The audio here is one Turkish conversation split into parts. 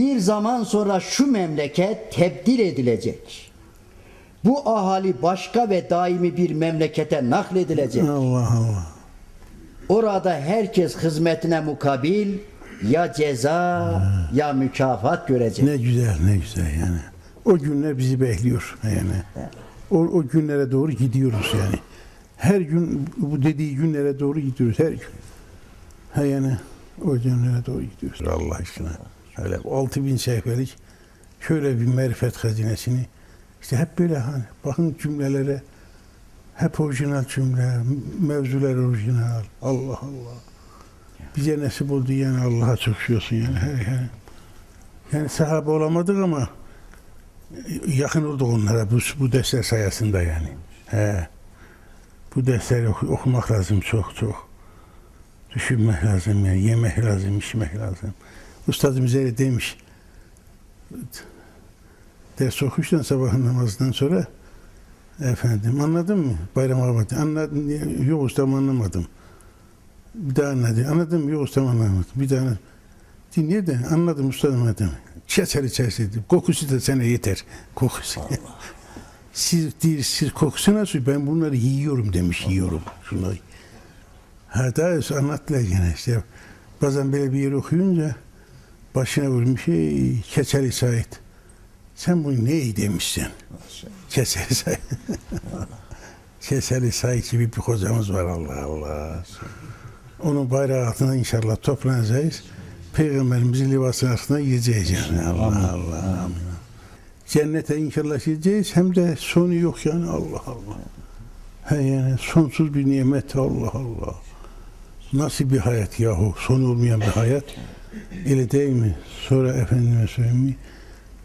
Bir zaman sonra şu memleket tebdil edilecek. Bu ahali başka ve daimi bir memlekete nakledilecek. Allah Allah. Orada herkes hizmetine mukabil ya ceza ya mükafat görecek. Ne güzel ne güzel yani. O günler bizi bekliyor yani. O, o günlere doğru gidiyoruz yani. Her gün bu dediği günlere doğru gidiyoruz her gün. Ha yani o günlere doğru gidiyoruz Allah aşkına. Öyle 6000 sayfalık şöyle bir marifet hazinesini işte hep böyle hani bakın cümlelere hep orijinal cümle, mevzular orijinal. Allah Allah. Bize nasip oldu yani Allah'a olsun yani. He. Yani sahabe olamadık ama yakın olduk onlara bu, bu dersler sayesinde yani. He. Bu dersleri oku- okumak lazım çok çok. Düşünmek lazım yani. Yemek lazım, içmek lazım. Ustadımız öyle demiş. Ders okuştan sabah namazından sonra efendim anladın mı? Bayram Ahmet anladın yok ustam anlamadım. Bir daha anladı. Anladın mı? Yok ustam anlamadım. Bir daha anladım. Dinle de anladım ustadım anladım. Keser içerisinde. Kokusu da sana yeter. Kokusu. siz değil, siz kokusu nasıl? Ben bunları yiyorum demiş. Yiyorum. Şunları. Ha daha anlattılar gene işte. Bazen böyle bir yer okuyunca başına vurmuş Keçeli Said. Sen bunu ne iyi demişsin? Keseli Said. Keseli Said gibi bir hocamız var Allah Allah. Onun bayrağı altında inşallah toplanacağız. Peygamberimizin libasının altında yiyeceğiz yani. Allah Allah. Amin. Cennete inşallah gideceğiz. Hem de sonu yok yani Allah Allah. He yani sonsuz bir nimet Allah Allah. Nasıl bir hayat yahu? Son olmayan bir hayat. Öyle değil mi? Sonra efendime söyleyeyim?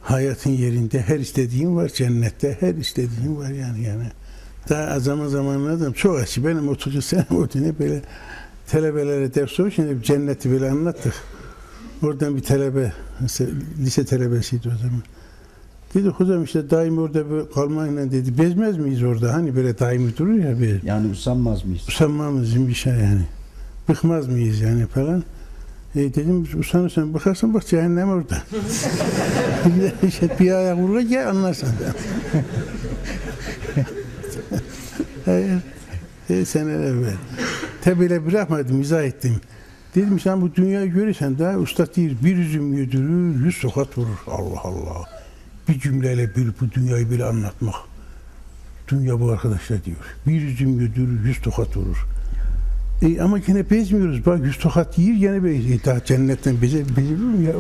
Hayatın yerinde her istediğin var. Cennette her istediğin var yani yani. Daha zaman zaman anladım. Çok açı. Benim 30 sene oldu ne böyle talebelere ders olur. Şimdi cenneti böyle anlattık. Oradan bir talebe, lise talebesiydi o zaman. Dedi hocam işte daim orada böyle kalmayla dedi. Bezmez miyiz orada? Hani böyle daimi durur ya bir Yani usanmaz mıyız? usanmamızın bir şey yani. Bıkmaz mıyız yani falan. E dedim usanırsan bakarsın bak cehennem orada. bir ayak vurur gel anlarsan. Hayır. E, seneler evvel. Tabiyle bırakmadım, izah ettim. Dedim sen bu dünyayı görürsen daha usta değil. Bir üzüm yedirir, yüz tokat vurur. Allah Allah. Bir cümleyle bir bu dünyayı bile anlatmak. Dünya bu arkadaşlar diyor. Bir üzüm yedirir, yüz tokat vurur. E, ama gene bezmiyoruz. Bak yüz tokat yiyir gene beziyor. E, daha cennetten beze, beziyor mu ya?